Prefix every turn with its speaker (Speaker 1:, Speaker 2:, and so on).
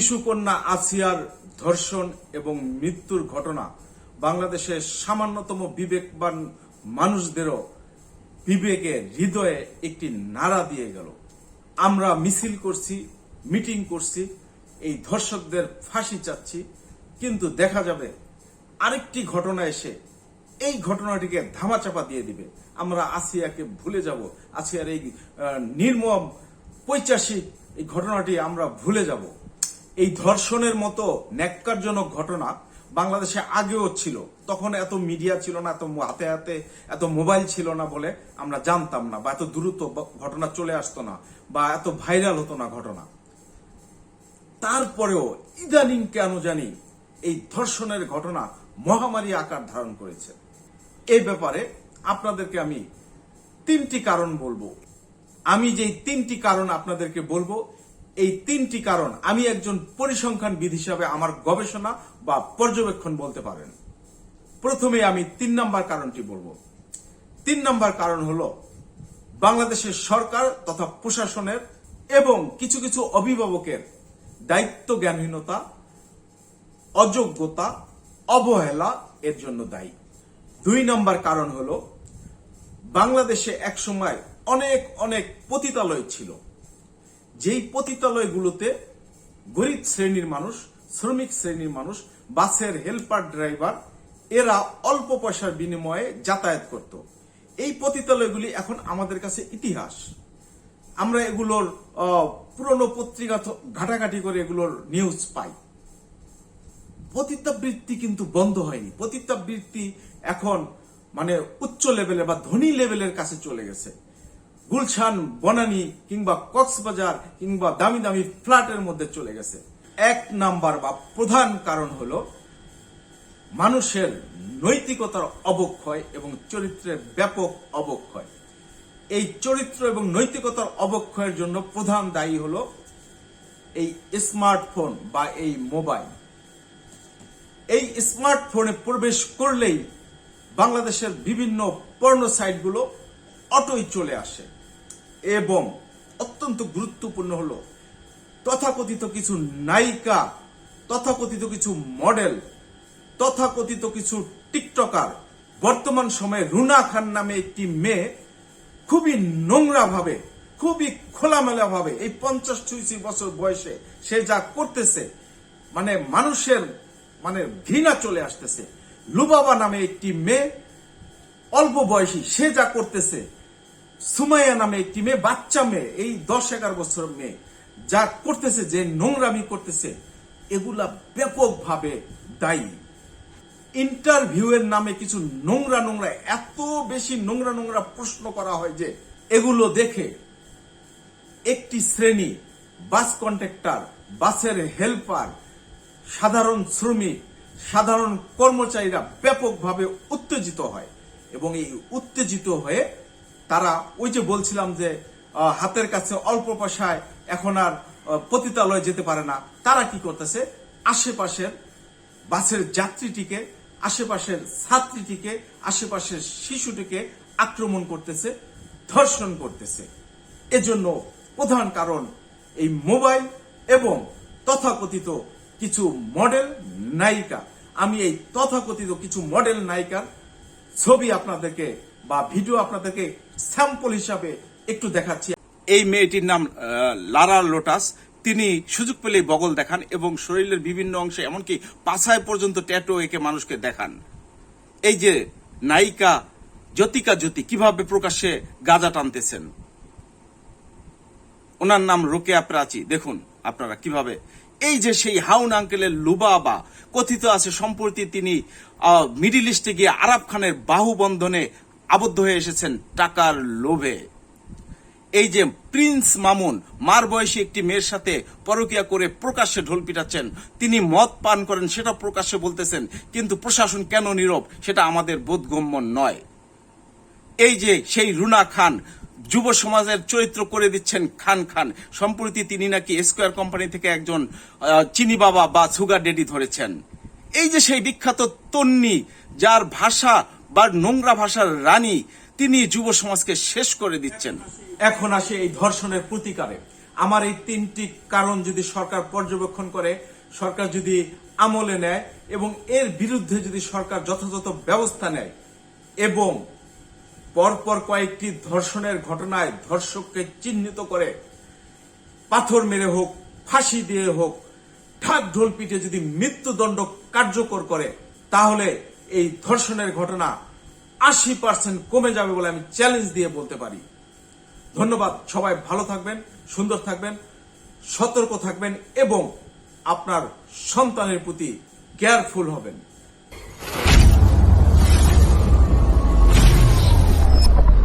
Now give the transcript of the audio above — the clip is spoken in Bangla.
Speaker 1: শিশুকন্যা আসিয়ার ধর্ষণ এবং মৃত্যুর ঘটনা বাংলাদেশের সামান্যতম বিবেকবান মানুষদেরও বিবেকে, হৃদয়ে একটি নাড়া দিয়ে গেল। আমরা মিছিল করছি, মিটিং করছি, এই ধর্ষকদের ফাঁসি চাচ্ছি, কিন্তু দেখা যাবে আরেকটি ঘটনা এসে এই ঘটনাটিকে ধামাচাপা দিয়ে দিবে। আমরা আসিয়াকে ভুলে যাব, আসিয়ার এই নির্মম পৈচাসিক এই ঘটনাটি আমরা ভুলে যাব। এই ধর্ষণের মতো ন্যাক্কারজনক ঘটনা বাংলাদেশে আগেও ছিল। তখন এত মিডিয়া ছিল না, এত হাতে হাতে, এত মোবাইল ছিল না বলে আমরা জানতাম না, বা এত দ্রুত ঘটনা চলে আসতো না, বা এত ভাইরাল হতো না ঘটনা। তারপরেও ইদানিং কেন জানি এই ধর্ষণের ঘটনা মহামারী আকার ধারণ করেছে। এই ব্যাপারে আপনাদেরকে আমি তিনটি কারণ বলব। আমি যে তিনটি কারণ আপনাদেরকে বলব এই তিনটি কারণ আমি একজন পরিসংখ্যান পরিসংখ্যানবিদ হিসাবে আমার গবেষণা বা পর্যবেক্ষণ বলতে পারেন। প্রথমে আমি তিন নম্বর কারণটি বলব। তিন নম্বর কারণ হলো, বাংলাদেশের সরকার তথা প্রশাসনের এবং কিছু কিছু অভিভাবকের দায়িত্ব জ্ঞানহীনতা অযোগ্যতা, অবহেলা এর জন্য দায়ী। দুই নম্বর কারণ হলো, বাংলাদেশে একসময় অনেক অনেক পতিতালয় ছিল। যেই পতিতালয়গুলোতে গরিব শ্রেণির মানুষ, শ্রমিক শ্রেণির মানুষ, বাসের হেল্পার, ড্রাইভার, এরা অল্প পয়সার বিনিময়ে যাতায়াত করত। এই পতিতালয়গুলি এখন আমাদের কাছে ইতিহাস। আমরা এগুলোর পুরনো পত্রিকা ঘাটাঘাটি করে এগুলোর নিউজ পাই। পতিতাবৃত্তি কিন্তু বন্ধ হয়নি। পতিতাবৃত্তি এখন মানে উচ্চ লেভেলে বা ধনী লেভেলের কাছে চলে গেছে। গুলশান, বনানী কিংবা কক্সবাজার কিংবা দামি দামি ফ্ল্যাটের মধ্যে চলে গেছে। এক নাম্বার বা প্রধান কারণ হলো মানুষের নৈতিকতার অবক্ষয় এবং চরিত্রের ব্যাপক অবক্ষয়। এই চরিত্র এবং নৈতিকতার অবক্ষয়ের জন্য প্রধান দায়ী হলো এই স্মার্টফোন বা এই মোবাইল। এই স্মার্টফোনে প্রবেশ করলেই বাংলাদেশের বিভিন্ন পর্ণ সাইটগুলো অটোই চলে আসে। এবং অত্যন্ত গুরুত্বপূর্ণ হলো, তথাকথিত কিছু নায়িকা, তথাকথিত কিছু মডেল, তথাকথিত কিছু টিকটকার, বর্তমান সময়ে রুনা খান নামে একটি মেয়ে খুবই নোংরা ভাবে খুবই খোলামেলা ভাবে এই পঞ্চাশ ছুঁইশি বছর বয়সে সে যা করতেছে মানে মানুষের মানে ঘৃণা চলে আসতেছে। লুবাবা নামে একটি মেয়ে, অল্প বয়সী, সে যা করতেছে সুমাইয়া নামে একটি মেয়ে বাচ্চা মেয়ে এই দশ এগারো বছর মেয়ে, যা করতেছে, যে নোংরামি করতেছে, এগুলা ব্যাপকভাবে দায়ী। ইন্টারভিউয়ের নামে কিছু নোংরা নোংরা, এত বেশি নোংরা নোংরা প্রশ্ন করা হয় যে, এগুলো দেখে একটি শ্রেণি বাস কন্ট্রাক্টর, বাসের হেল্পার, সাধারণ শ্রমিক, সাধারণ কর্মচারীরা ব্যাপকভাবে উত্তেজিত হয় এবং এই উত্তেজিত হয়ে তারা ওই যে বলছিলাম যে হাতের কাছে অল্প পয়সায় এখন আর পতিতালয়ে যেতে পারে না। তারা কি করতেছে? আশেপাশের বাসের যাত্রীটিকে, আশেপাশের ছাত্রীটিকে, আশেপাশের শিশুটিকে আক্রমণ করতেছে, ধর্ষণ করতেছে। এজন্য প্রধান কারণ এই মোবাইল এবং তথাকথিত কিছু মডেল নায়িকা। আমি এই তথাকথিত কিছু মডেল নায়িকার ছবি আপনাদেরকে বা ভিডিও আপনাদেরকে স্যাম্পল হিসাবে একটু দেখাচ্ছি।
Speaker 2: এই মেয়েটির নাম লারা লোটাস। তিনি সুযোগ পেলেই বগল দেখান এবং শরীরের বিভিন্ন অংশে এমনকি পাছায় পর্যন্ত ট্যাটু এঁকে মানুষকে দেখান। এই যে নায়িকা জ্যোতিকা জ্যোতি, কীভাবে প্রকাশ্যে গাজা টানতেছেন। ওনার নাম রোকেয়া প্রাচী। দেখুন আপনারা কীভাবে। এই যে সেই হাউন আঙ্কেলের লুবাবা, কথিত আছে সম্প্রতি তিনি মিডিল ইস্টে গিয়ে আরাব খানের বাহু বন্ধনে আবদ্ধ হয়ে এসেছেন টাকার লোভে। এই যে প্রিন্স মামুন, মার বয়সী একটি মেয়ের সাথে পরকিয়া করে প্রকাশ্যে ঢোল পিটাচ্ছেন, তিনি মদ পান করেন, সেটা প্রকাশ্যে বলতেছেন, কিন্তু প্রশাসন কেন নীরব, সেটা আমাদের বোধগম্য নয়। এই যে সেই রুনা খান, যুব সমাজের চরিত্র করে দিচ্ছেন খান খান, সম্প্রতি তিনি নাকি স্কোয়ার কোম্পানি থেকে একজন চিনি বাবা বা সুগার ডেডি ধরেছেন। এই যে সেই বিখ্যাত তন্নি, যার ভাষা বা নোংরা ভাষার রানী তিনি যুব সমাজকে শেষ করে দিচ্ছেন।
Speaker 1: এখন আসে এই ধর্ষণের প্রতিকারে। আমার এই তিনটি কারণ যদি সরকার পর্যবেক্ষণ করে, সরকার যদি আমলে নেয় এবং এর বিরুদ্ধে যদি সরকার যথাযথ ব্যবস্থা নেয় এবং পরপর কয়েকটি ধর্ষণের ঘটনায় ধর্ষককে চিহ্নিত করে পাথর মেরে হোক, ফাঁসি দিয়ে হোক, ঢাক ঢোল পিটে যদি মৃত্যুদণ্ড কার্যকর করে, তাহলে এই ধর্ষণের ঘটনা আশি পার্সেন্ট কমে যাবে বলে আমি চ্যালেঞ্জ দিয়ে বলতে পারি। ধন্যবাদ, সবাই ভালো থাকবেন, সুন্দর থাকবেন, সতর্ক থাকবেন এবং আপনার সন্তানের প্রতি কেয়ারফুল হবেন।